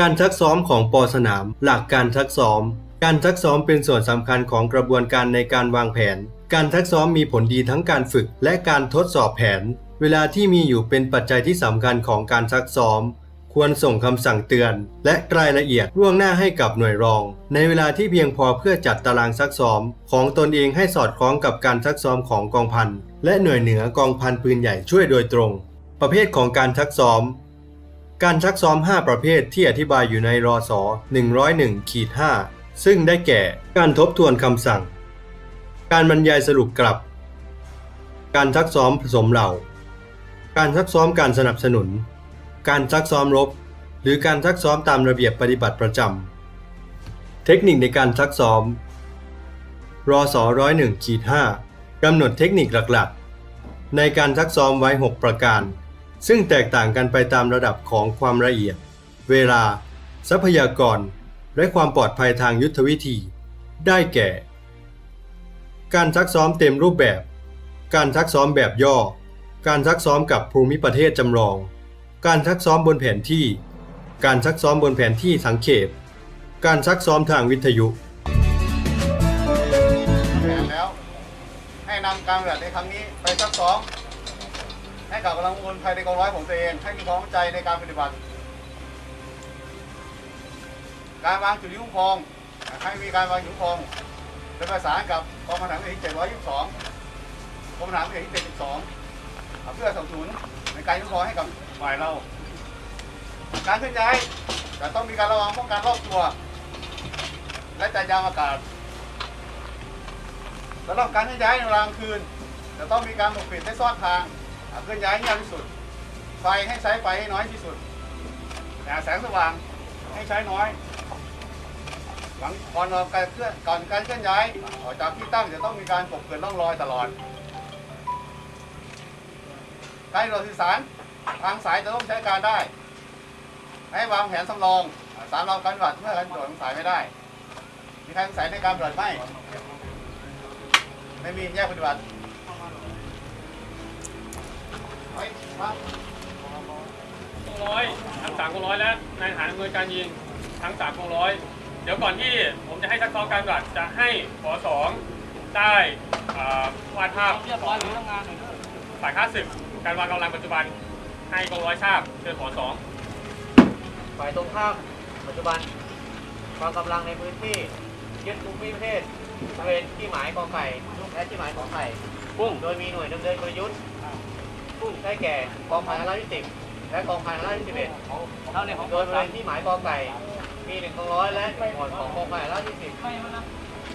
การซักซ้อมของปอสนาม หลักการซักซ้อม การซักซ้อมเป็นส่วนสำคัญของกระบวนการในการวางแผน การซักซ้อมมีผลดีทั้งการฝึกและการทดสอบแผน เวลาที่มีอยู่เป็นปัจจัยที่สำคัญของการซักซ้อม ควรส่งคำสั่งเตือน และรายละเอียดล่วงหน้าให้กับหน่วยรอง ในเวลาที่เพียงพอเพื่อจัดตารางซักซ้อม ของตนเองให้สอดคล้องกับการซักซ้อมของกองพันและหน่วยเหนือกองพันปืนใหญ่ช่วยโดยตรง ประเภทของการซักซ้อม การซักซ้อม 5 ประเภทที่อธิบายอยู่ในรอสอ101ขีด5ซึ่งได้แก่ การทบทวนคำสั่ง การบรรยายสรุปกลับ การซักซ้อมผสมเหล่า การซักซ้อมการสนับสนุน การซักซ้อมรบ หรือการซักซ้อมตามระเบียบปฏิบัติประจำ เทคนิคในการซักซ้อม รอสอ101ขีด5กำหนดเทคนิคหลักๆ ในการซักซ้อมไว้ 6 ประการ ซึ่งแตกต่างกันไปตามระดับของความละเอียด เวลา ทรัพยากร และความปลอดภัยทางยุทธวิธี ได้แก่ การซักซ้อมเต็มรูปแบบ การซักซ้อมแบบย่อ การซักซ้อมกับภูมิประเทศจำลอง การซักซ้อมบนแผนที่ การซักซ้อมบนแผนที่สังเขป การซักซ้อมทางวิทยุแผนแล้ว ให้นำการปฏิบัติในครั้งนี้ไปซักซ้อม ให้กับกำลังพลภายในกองร้อยของตัวเองให้มีความใจในการปฏิบัติ การวางจุดยุ่งพองให้มีการวางจุดยุ่งพองเป็นประสานกับกองพันฐานที่722กองพันฐานที่712เพื่อสนับสนุนในการยุ่งพองให้กับฝ่ายเรา การเคลื่อนย้ายจะต้องมีการระวังป้องกันรอบตัว และจัดยามอากาศสำหรับการเคลื่อนย้ายในเวลากลางคืนจะต้องมีการปกปิดและซ่อนทางอ่า เคลื่อนย้ายให้ยากที่สุด ไฟให้ใช้ไฟให้น้อยที่สุดแต่แสงสว่างให้ใช้น้อย หลังก่อนการเคลื่อนก่อนการเคลื่อนย้ายออกจากที่ตั้งจะต้องมีการปกเกิดร่องรอยตลอดการโหลดสื่อสารทางสายจะต้องใช้การได้ ให้วางแผนสำรองสามรองการปฏิบัติเมื่อการโหลดทางสายไม่ได้ มีใครสงสัยในการปฏิบัติไหมไม่มีแยกปฏิบัติ กองร้อยทั้งสามกองร้อยและนายทหารอำนวยการยิงทั้งสามกองร้อยเดี๋ยวก่อนที่ผมจะให้ซักซ้อมการปฏิบัติจะให้ขอสองได้วาดภาพของฝ่ายข้าศึกการวางกำลังปัจจุบันให้กองร้อยทราบเชิญขอสองฝ่ายตรงข้ามปัจจุบันกองกำลังในพื้นที่ยึดภูมิประเทศบริเวณที่หมายกองไก่และที่หมายของไข่กุ้งโดยมีหน่วยดำเนินกลยุทธ์ ได้แก่กองพันห้าร้อยยี่สิบและกองพันห้าร้อยยี่สิบเอ็ดโดยบริเวณที่หมายกอไก่มีหนึ่งกองร้อยและหนึ่งหมวดของกองพันห้าร้อยยี่สิบ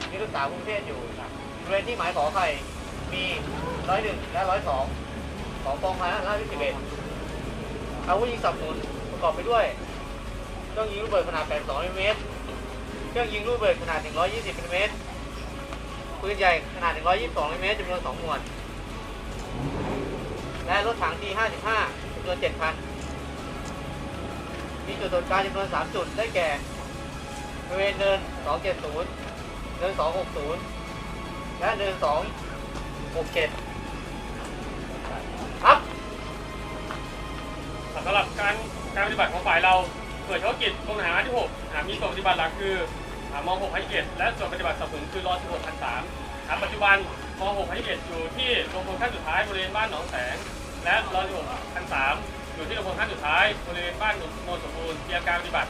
มีรักษาภูมิประเทศอยู่บริเวณที่หมายขอไข่มีร้อยหนึ่งและร้อยสองของกองพันห้าร้อยยี่สิบเอ็ดอาวุธยิงสนับสนุนประกอบไปด้วยเครื่องยิงลูกเบิดขนาด 82มิลลิเมตร เครื่องยิงลูกเบิดขนาด 120มิลลิเมตร ปืนใหญ่ขนาด 122มิลลิเมตรจำนวน2หมวด และรถถัง D55 จำนวน7คัน มีจุดตรวจการจำนวน 3 จุด ได้แก่บริเวณเนิน 270 เนิน 260 และเนิน 267 ครับ สำหรับการการปฏิบัติของฝ่ายเราหน่วยเฉพาะกิจกรมทหารราบที่6อ่ามีส่วนปฏิบัติหลักคืออ่าม6พันเอ็ดและส่วนปฏิบัติสนับสนุนคือรอ16พันสามปัจจุบัน ม6พันเอ็ดอยู่ที่โรงพยาบาลขั้นสุดท้ายบริเวณบ้านหนองแสง และรอ16พันสามอยู่ที่โรงพยาบาลขั้นสุดท้ายบริเวณบ้านโนนสมบูรณ์เตรียมการปฏิบัติ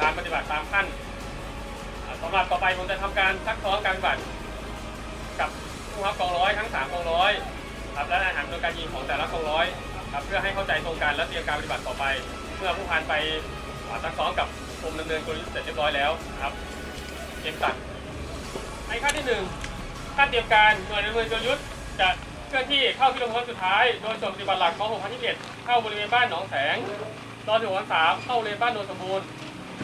ตามปฏิบัติตามขั้นสำหรับต่อไปผมจะทำการซักซ้อมการปฏิบัติกับผู้รับกองร้อยทั้ง3กองร้อยครับและอาหารโดยการยิงของแต่ละกองร้อยครับเพื่อให้เข้าใจตรงกันและเตรียมการปฏิบัติต่อไป เมื่อผู้พันไปซักซ้อมกับกรมดำเนินกลยุทธ์เสร็จเรียบร้อยแล้วครับเตรียมตัดในขั้นที่1 ขั้นเตรียมการหน่วยดำเนินกลยุทธ์จะเคลื่อนที่เข้าที่ลงพลสุดท้าย โดยส่วนปฏิบัติหลักของ6 0 2 1 เข้าบริเวณบ้านหนองแสงรอถึงวันสามเข้าบริเวณบ้านโนนสมบูรณ์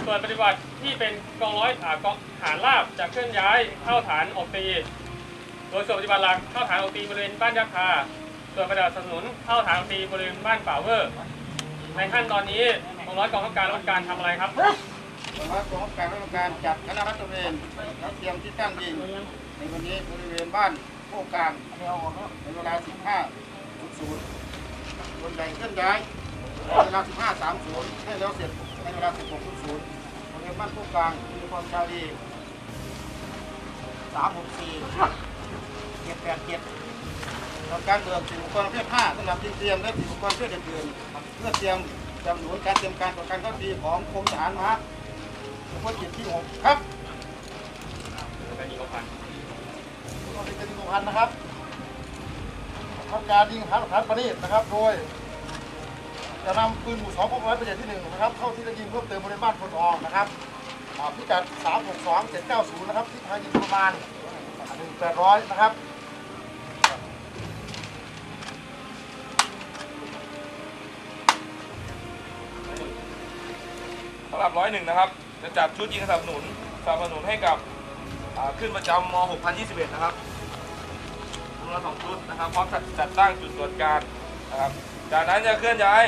ส่วนปฏิบัติที่เป็นกองร้อยอ่ากองฐานราบจะเคลื่อนย้ายเข้าฐานออกตีโดยส่วนปฏิบัติหลักเข้าฐานออกตีบริเวณบ้านยักษ์คาส่วนปฏิบัติสนับสนุนเข้าฐานออกตีบริเวณบ้านป่าเวอร์ ในขั้นตอนนี้กองร้อยกองทัพการรับการทำอะไรครับสำนักกองการราชการจัดคณะรัฐเวรและเตรียมที่ตั้งยิง ในวันนี้บริเวณบ้านโคกกลางในเวลา 15.00ส่วนใหญ่เคลื่อนย้ายในเวลา 15.30 ให้แล้วเสร็จในเวลา 16.00โรงเรียนบ้านผู้กลางยูนิฟอร์มชาลี364 787ทำการเบิกสิ่งอุปกรณ์ประเภท5สำหรับเตรียมและสิ่งอุปกรณ์ประเภทอื่นเพื่อเตรียมจำหนุนการเตรียมการต่อการเข้าปีของกรมทหารม้าเฉพาะกิจที่ 6 ครับ กองพันก็เป็นการยิงพันนะครับทำการยิงหาหลักฐานประณีตนะครับ โดยจะนำปืนหมู่สองพกร้อยประเภทที่หนึ่งนะครับ เข้าที่จะยิงเพิ่มเติมบริเวณบ้านพลทองนะครับอ่าพิกัด362 790 นะครับที่ทางยิงประมาณ1,800 นะครับสำหรับร้อยหนึ่งนะครับ จะจัดชุดยิงสนับสนุนสนับสนุนให้กับขึ้นประจำม 6021 นะครับำนวนสองชุดนะครับพร้อมจัดตั้งจุดตรวจการนะครับจากนั้นจะเคลื่อนย้าย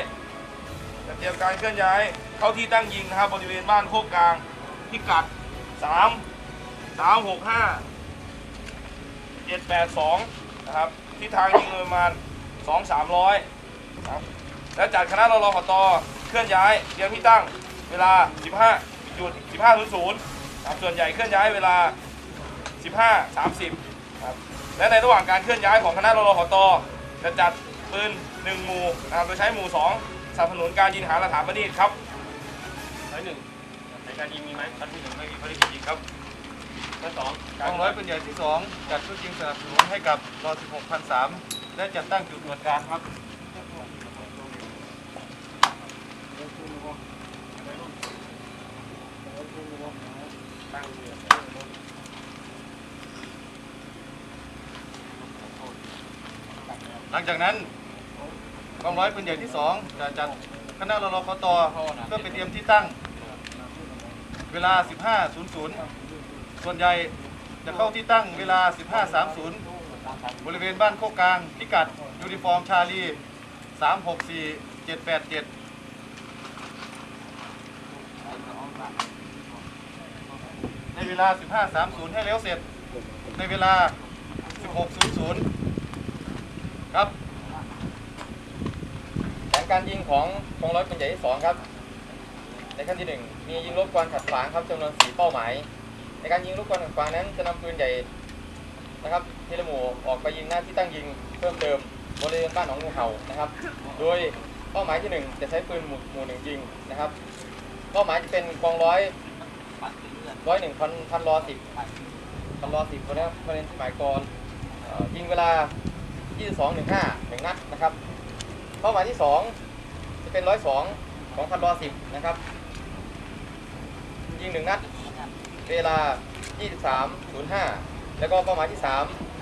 จะเตรียมการเคลื่อนย้ายเข้าที่ตั้งยิงนะครับบริเวณบ้านโคกกลางพิกัด 3 3 6 5 7 8 2นะครับที่ทางยิงประมาณ 2 300นะครับและจัดคณะรอรอขอตอเคลื่อนย้ายเตรียมที่ตั้งเวลา 15หยุด15.00นะครับส่วนใหญ่เคลื่อนย้ายเวลา 15.30ครับ และในระหว่างการเคลื่อนย้ายของคณะรรขตจะจัดปืน1หมู่นะครับโดยใช้หมู่2สนับสนุนการยิงหาหลักฐานประณีตครับร้อยหนึ่งในการยิงมีไหมชั้นที่หนึ่งไม่มีภารกิจยิงครับชั้นสองกองร้อยเป็นใหญ่ที่2จัดชุดยิงสนับสนุนให้กับรอ16,003และจัดตั้งจุดตรวจการครับ ตั้งเรือ หลังจากนั้นกองร้อยเป็นใหญ่ที่2จะจัดคณะรรคตเพื่อไปเตรียมที่ตั้ง เวลา 15.00 ส่วนใหญ่จะเข้าที่ตั้งเวลา 15.30 บริเวณบ้านโคกกลางพิกัดยูนิฟอร์มชาลี 364 787ในเวลา 15.30 ให้แล้วเสร็จ ในเวลา 16.00 ครับแผนการยิงของกองร้อยปืนใหญ่ที่สองครับ ในขั้นที่หนึ่งมียิงรบกวนขัดขวางครับจำนวนสีเป้าหมาย ในการยิงรบกวนขัดขวางนั้นจะนำปืนใหญ่นะครับทีละหมู่ออกไปยิงหน้าที่ตั้งยิงเพิ่มเติมบริเวณบ้านหนองงูเห่านะครับ โดยเป้าหมายที่หนึ่งจะใช้ปืนหมู่หมู่หนึ่งยิงนะครับ เป้าหมายจะเป็นกองร้อยร้อยหนึ่งพันพันรอสิบพันรอสิบคนนะครับประเด็นหมายกรเอ่อยิงเวลา 22 15หนึ่งนัดนะครับเป้าหมายที่2จะเป็นร้อยสองของพันรอสิบนะครับ ยิงหนึ่งนัด เวลา 23.05 แล้วก็เป้าหมายที่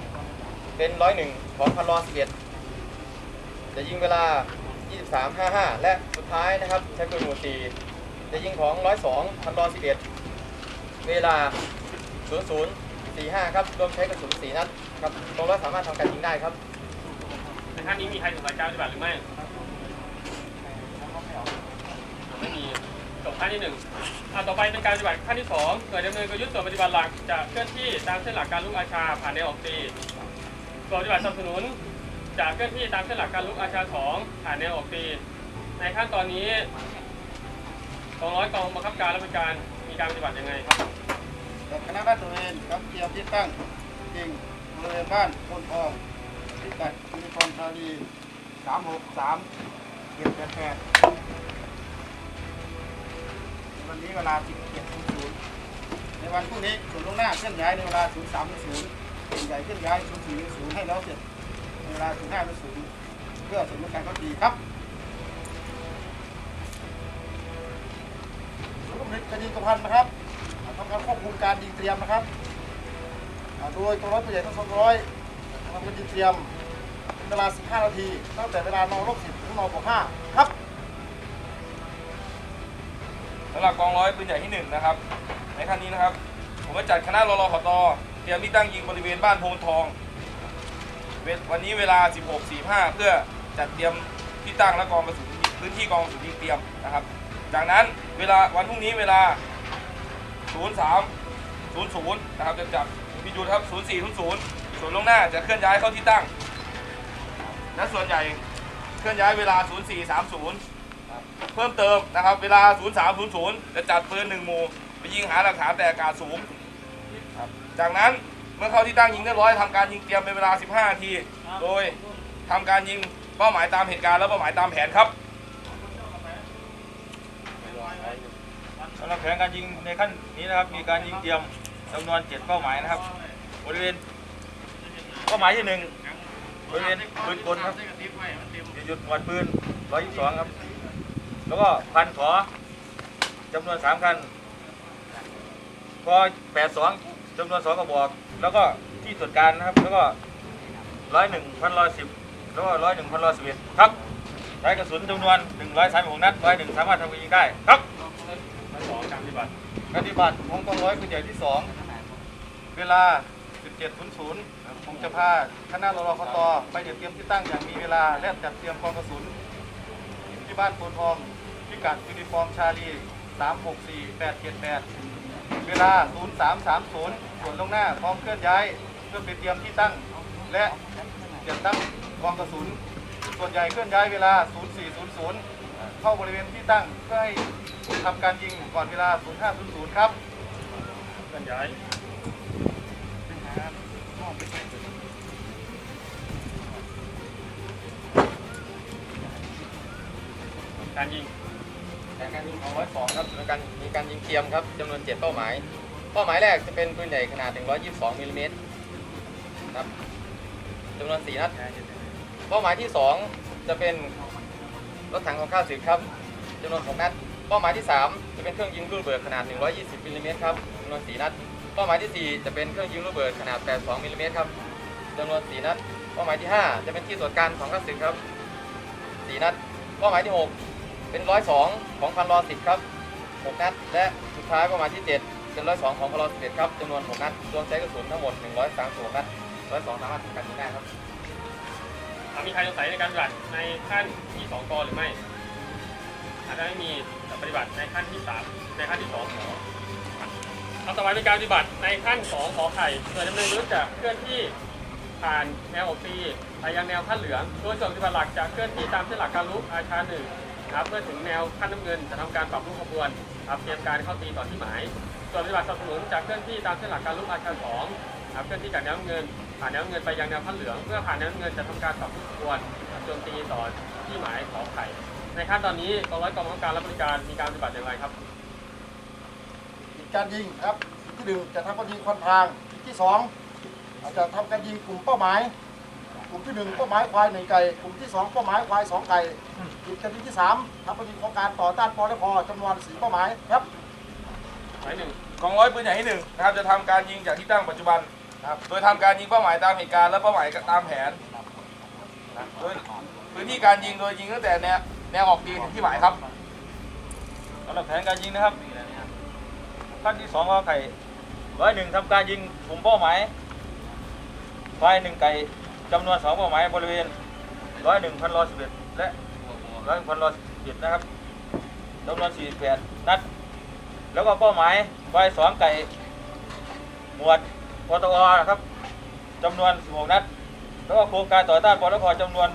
3 เป็นร้อยหนึ่งของพันรอสิบเอ็ดจะยิงเวลา 23.55 และสุดท้ายนะครับใช้ปืนหมู่สี่จะยิงของร้อยสองพันรอสิบเอ็ดเวลา 0045 ครับรวมใช้กระสุน4นัดครับกองร้สามารถทำการยิงได้ครับ ในขั้นนี้มีใครสงสัยการปฏิบัติหรือไม่ไม่มีจบขั้นที่หนึ่งอะต่อไปเป็นการปฏิบัติขั้นที่สองหน่วยดำเนินกลยุทธ์ส่วนปฏิบัติหลักจะเคลื่อนที่ตามเส้นหลักการลุกอาชาผ่านแนวออกตีส่วนปฏิบัติสนับสนุนจะเคลื่อนที่ตามเส้นหลักการลุกอาชาสองผ่านแนวออกตีในขั้นตอนนี้กองร้อยกองบังคับการและบริการมีการปฏิบัติยังไงครับคณะราษฎรเวนครับเตรียมที่ตั้งจริงบริเวณบ้านโพนทอง พิกัดยูนิฟอร์มชาลี363 788วันนี้เวลา17.00ในวันพรุ่งนี้ส่วนลวงหน้าเคลื่อนย้ายในเวลา03.00ส่วนใหญ่เคลื่อนย้าย04.00ให้แล้วเสร็จในเวลา05.00เพื่อสมการเข้าดีครับศูนย์ผลิตคดีกระพันนะครับทำการควบคุมการยิงเตรียมนะครับโดยกองร้อยผู้ใหญ่ทั้งสองร้อย ทำการยิเตรียมเป็นเวลา 15 นาที ตั้งแต่เวลานรบ10ถึงนอนบ5ครับสำหรับกองร้อยปืนใหญ่ที่หนึ่งนะครับ ในขั้นนี้นะครับ ผมจะจัดคณะรอรอขอตอเตรียมที่ตั้งยิงบริเวณบ้านโพนทองเววันนี้เวลา 16.45 เพื่อจัดเตรียมที่ตั้งและกองกระสุนพื้นที่กองกระสุนยิงเตรียมนะครับ จากนั้นเวลาวันพรุ่งนี้เวลา 03 00 นะครับจะจัดพิจูครับ 04 00 ส่วนลวงหน้าจะเคลื่อนย้ายเข้าที่ตั้ง และส่วนใหญ่เคลื่อนย้ายเวลา 04 30 เพิ่มเติมนะครับ เวลา 0300 จะจัดปืนหนึ่งหมู่ไปยิงหาหลักฐานแต่อากาศสูง จากนั้นเมื่อเข้าที่ตั้งยิงเรียบร้อยทำการยิงเตรียมเป็นเวลา 15 นาที โดยทำการยิงเป้าหมายตามเหตุการณ์และเป้าหมายตามแผนครับสำหรับแผนการยิงในขั้นนี้นะครับ มีการยิงเตรียมจำนวน 7 เป้าหมายนะครับ บริเวณ เป้าหมายที่หนึ่งบริเวณปืนกลครับจุดหยุดหมวดปืน122ครับ แล้วก็พันขอจำนวน3คันพอ82จำนวน2กระบอก แล้วก็ที่ตรวจการนะครับ แล้วก็101พันร้อยสิบแล้วก็101พันร้อยสิบเอ็ดครับใช้กระสุนจำนวน136นัด101สามารถทำการยิงได้ครับข้อสองการปฏิบัติปฏิบัติของกองร้อยปืนใหญ่ที่2เวลา17.00ผมจ จะพาคณะรรคตไปเตรียมที่ตั้งอย่างมีเวลา และจัดเตรียมกองกระสุน ที่บ้านโพนทองพิกัดยูนิฟอร์มชาลี 364878 เวลา 0330ส่วนลงหน้าพร้อมเคลื่อนย้าย เพื่อไปเตรียมที่ตั้ง และจัดตั้งกองกระสุน ส่วนใหญ่เคลื่อนย้ายเวลา 0400 เข้าบริเวณที่ตั้งเพื่อให้ทำการยิงก่อนเวลา 0500 ครับเคลื่อนย้าย การยิงแผนการยิงของร้อยสองครับมีการมีการยิงเทียมครับจำนวน7เป้าหมาย เป้าหมายแรกจะเป็นปืนใหญ่ขนาด 122มิลลิเมตรครับจำนวน4นัด เป้าหมายที่2จะเป็นรถถังของข้าศึกครับจำนวน6นัด เป้าหมายที่ 3 จะเป็นเครื่องยิงลูกระเบิดขนาด 120มิลลิเมตรครับจำนวน 4 นัด เป้าหมายที่ 4 จะเป็นเครื่องยิงลูกระเบิดขนาด 82มิลลิเมตรครับจำนวน 4 นัด เป้าหมายที่ 5 จะเป็นที่ตรวจการของข้าศึกครับ 4 นัด เป้าหมายที่ 6 เป็นร้อยสองของพันรอสิบครับหกนัด และสุดท้ายป้าหมายที่7เป็นร้อยสองของพันรอสิบเอ็ดครับจำนวนหกนัดรวมใช้กระสุนทั้งหมด136นัดร้อยสองสามารถทำการยิงได้ครับอะมีใครสงสัยในการปฏิบัติในขั้นที่สองกหรือไม่อาจจะไม่มีแต่ปฏิบัติในขั้นที่สามในขั้นที่สองขอเอาต่อไปเป็นการปฏิบัติในขั้นสองขอไข่โดยดำเนินยุทธจะเคลื่อนที่ผ่านแนวอกตีไปยังแนวขั้นเหลือง โดยส่วนปฏิบัติหลักจะเคลื่อนที่ตามเส้นหลักการลุกอาชาหนึ่ง ครับเมื่อถึงแนวขั้นน้ำเงินจะทำการปรับรูปขบวนครับเตรียมการเข้าตีต่อที่หมาย ส่วนปฏิบัติสนับสนุนจะเคลื่อนที่ตามเส้นหลักการลุกอาชาสองครับเคลื่อนที่จากแนวน้ำเงิน ผ่านแนวน้ำเงินไปยังแนวขั้นเหลือง เมื่อผ่านแนวน้ำเงินจะทำการปรับรูปขบวนโจมตีต่อที่หมายขอไข่ในขั้นตอนนี้กองร้อยกองบังคับการและบริการมีการปฏิบัติอย่างไรครับการยิงครับที่หนึ่งจะทำการยิงควันพรางที่สองอาจจะทำการยิงกลุ่มเป้าหมาย กลุ่มที่หนึ่งเป้าหมายควายหนึ่งไก่กลุ่มที่สองเป้าหมายควายสองไก่กิจการยิงที่สามทำการยิโครงการต่อต้านปอและพอจำนวนสี่เป้าหมายครับหมายหนึ่งกองร้อยปืนใหญ่ที่หนึ่งนะครับจะทำการยิงจากที่ตั้งปัจจุบันนะครับโดยทำการยิงเป้าหมายตามเหตุการณ์และเป้าหมายตามแผนนะโดยพื้นที่การยิงโดยยิงตั้งแต่แนวแนวออกตีถึงที่หมายครับสำหรับแผนการยิงนะครับขั้นที่2ก็ไข่ร้อยหนึ่งทำการยิงกลุ่มเป้าหมายควายหนึ่งไก่ จำนวนสองเป้าหมายบริเวณร้อยหนึ่งพันร้อยสิบเอ็ดและร้อยพันร้อยสิบเอ็ดนะครับจำนวนสี่แปดนัด แล้วก็เป้าหมายควายสองไก่หมวดปตอนะครับจำนวนสิบหกนัด แล้วก็โครงการต่อต้านปตพจำนวน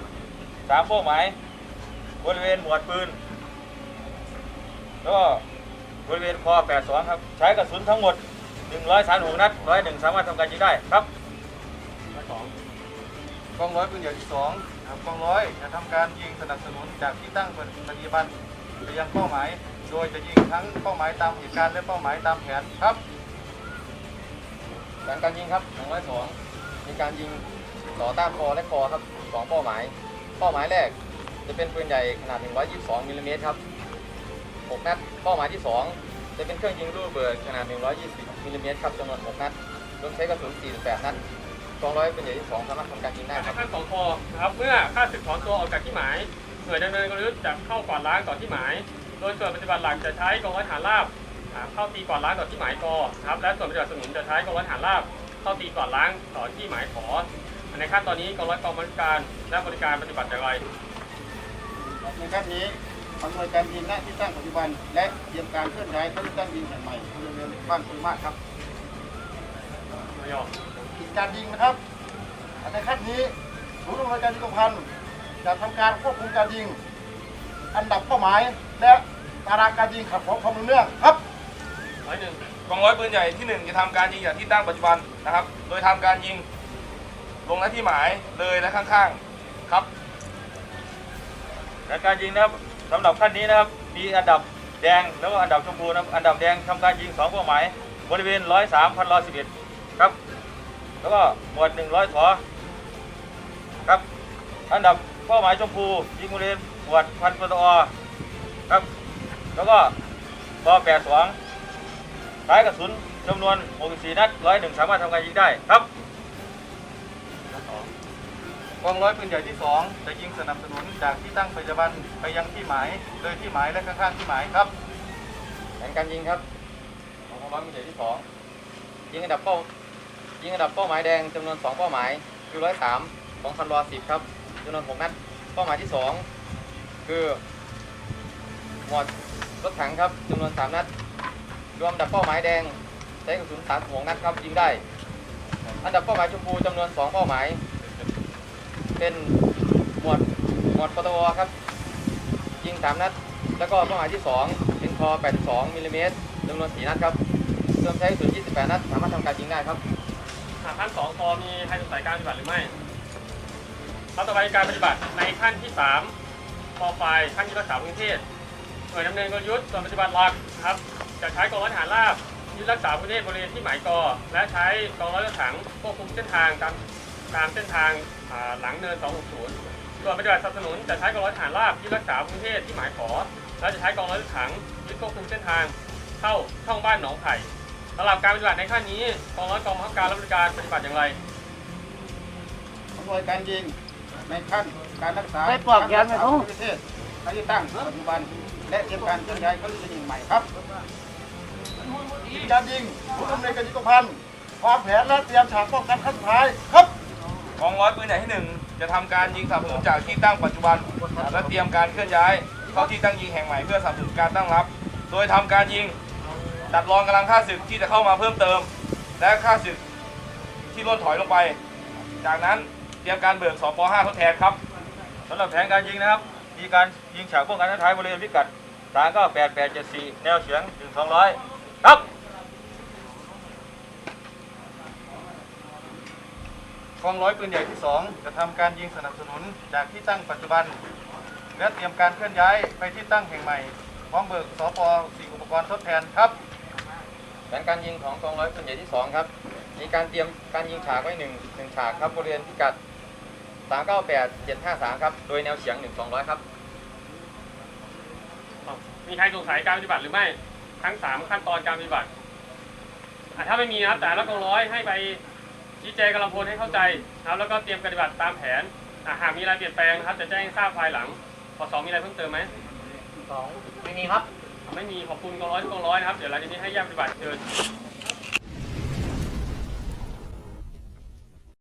สามเป้าหมายบริเวณหมวดปืนแล้วก็บริเวณคอ82 ครับ ใช้กระสุนทั้งหมด 136 นัด 101 สามารถทำการยิงได้ครับสอง กองร้อยปืนใหญ่ที่2ครับกองร้อยจะทำการยิงสนับสนุนจากที่ตั้งปฏิบัติไปยังเป้าหมาย โดยจะยิงทั้งเป้าหมายตามเหตุการณ์และเป้าหมายตามแผนครับแผนการยิงครับ102มีการยิงต่อต้านคอและคอครับสองเป้าหมาย เป้าหมายแรก จะเป็นปืนใหญ่ขนาด 122มิลลิเมตรครับ6นัด เป้าหมายที่ 2 จะเป็นเครื่องยิงลูกเบิดขนาด 120มิลลิเมตรครับจำนวน 6 นัดรวมใช้กระสุน 48 นัด องร้อยปืนใหญ่ที่2สามารถทำการยิงได้ในครับ ขั้นสองคอนะครับเมื่อข้าศึกถอนตัวออกจากที่หมายหน่วยดำเนินกลยุทธ์จะเข้ากวาดล้างต่อที่หมาย โดยส่วนปฏิบัติหลักจะใช้กองร้อยฐานราบอ่าเข้าตีกวาดล้างต่อที่หมายกอนะครับและส่วนปฏิบัติสนุนจะใช้กองร้อยฐานราบเข้าตีกวาดล้างต่อที่หมายขอในขั้นตอนนี้กองร้อยกองบังคับการและบริการปฏิบัติอย่างไร ในขั้นนี้อำนวยการยิงณที่ตั้งปัจจุบัน และเตรียมการเคลื่อนย้ายเข้าที่ตั้งยิงแห่งใหม่บริเวณบ้านคุยมากครับ ไม่ยอม กิจการยิงนะครับ ในขั้นนี้ศูนย์อำนวยการยิงกองพันจะทำการควบคุมการยิง อันดับเป้าหมาย และตารางการยิงขัดขวางความต่อเนื่องครับร้อยหนึ่งกองร้อยปืนใหญ่ที่หนึ่งจะทำการยิงจากที่ตั้งปัจจุบันนะครับ โดยทำการยิงลงหน้าที่หมายเลยและข้างๆครับและการยิงนะครับสำหรับขั้นนี้นะครับมีอันดับแดงแล้วก็อันดับชมพูนะครับอันดับแดงทำการยิงสองเป้าหมายบริเวณร้อยสามพันร้อยสิบเอ็ดครับ แล้วก็หมวดหนึ่งร้อยถอครับ อันดับเป้าหมายชมพูยิงบริเวณหมวดพันปตอครับ แล้วก็ปแปดสองท้ายกระสุนจำนวน64นัดร้อยหนึ่งสามารถทำการยิงได้ครับกองร้อยปืนใหญ่ที่2จะยิงสนับสนุนจากที่ตั้งปัจจุบันไปยังที่หมาย โดยที่หมายและข้างๆที่หมายครับแผนการยิงครับของกองร้อยมือเฉยที่สองยิงอันดับเป้า ยิงอันดับเป้าหมายแดงจำนวนสองเป้าหมายคือร้อยสามของพันรอสิบครับจำนวนหกนัดเป้าหมายที่สองคือหมวดรถถังครับจำนวนสามนัด รวมอันดับเป้าหมายแดงใช้กระสุนสามหกนัดครับยิงได้ อันดับเป้าหมายชมพูจำนวนสองเป้าหมาย เป็นหมวดหมวดปตวครับ ยิงสามนัด แล้วก็เป้าหมายที่ 2 เป็นคอ 82มิลลิเมตรจำนวน 4 นัดครับรวมใช้กระสุน28 นัด สามารถทำการยิงได้ครับ ขั้นสองพอมีใครสงสัยการปฏิบัติหรือไม่ขั้นต่อไปการปฏิบัติในขั้นที่สามพอไฟขั้นที่รักษาพื้นที่หน่วยดำเนินกลยุทธ์ส่วนปฏิบัติหลักครับจะใช้กองร้อยทหารราบยึดรักษาพื้นที่บริเวณที่หมายกอและใช้กองร้อยรถถังควบคุมเส้นทางตามตามเส้นทางหลังเนิน 260 ส่วนปฏิบัติสนับสนุนจะใช้กองร้อยทหารราบยึดรักษาพื้นที่ที่หมายขอและจะใช้กองร้อยรถถังยึดควบคุมเส้นทางเข้าช่องบ้านหนองไผ่ สำหรับการปฏิบัติในขั้นนี้กองร้อยกองบังคับการและบริการปฏิบัติอย่างไรอำนวยการยิงในขั้นการรักษาไม่ปลอกยันไม่รู้ประเทศในที่ตั้งปัจจุบันและเตรียมการเคลื่อนย้ายเขาจะยิงใหม่ครับการยิงผู้ดำเนินการยิงกองพันวางแผนและเตรียมฉากป้องกันขั้นสุดท้ายครับกองร้อยปืนใหญ่ที่หนึ่งจะทำการยิงสนับสนุนจากที่ตั้งปัจจุบัน และเตรียมการเคลื่อนย้าย เข้าที่ตั้งยิงแห่งใหม่เพื่อสนับสนุนการตั้งรับ โดยทำการยิง ดัดรอนกำลังข้าศึกที่จะเข้ามาเพิ่มเติม และข้าศึกที่ล่นถอยลงไป จากนั้นเตรียมการเบิกสป 5 ทดแทนครับสำหรับแผนการยิงนะครับ มีการยิงฉากป้องกันท้ายบริเวณพิกัด398 874 แนวเฉียงถึง200 ครับ กองร้อยปืนใหญ่ที่ 2 จะทำการยิงสนับสนุนจากที่ตั้งปัจจุบัน และเตรียมการเคลื่อนย้ายไปที่ตั้งแห่งใหม่ พร้อมเบิกสป 4 อุปกรณ์ทดแทนครับ แผนการยิงของกองร้อยปืนใหญ่ที่ 2 ครับ มีการเตรียมการยิงฉากไว้1 1ฉากครับบริเวณพิกัด 398 753 ครับ โดยแนวเฉียง 1200 ครับ มีใครสงสัยการปฏิบัติหรือไม่ ทั้ง 3 ขั้นตอนการปฏิบัติอะถ้าไม่มีนะครับแต่ละกองร้อยให้ไปชี้แจงกำลังพลให้เข้าใจนะครับแล้วก็เตรียมปฏิบัติตามแผนอะหากมีอะไรเปลี่ยนแปลงนะครับจะแจ้งให้ทราบภายหลังพอสองมีอะไรเพิ่มเติมไหมสองไม่มีครับ ไม่มีขอบคุณกองร้อยทุกกองร้อยนะครับ เดี๋ยวเราจะนี้ให้แยกปฏิบัติเชิญ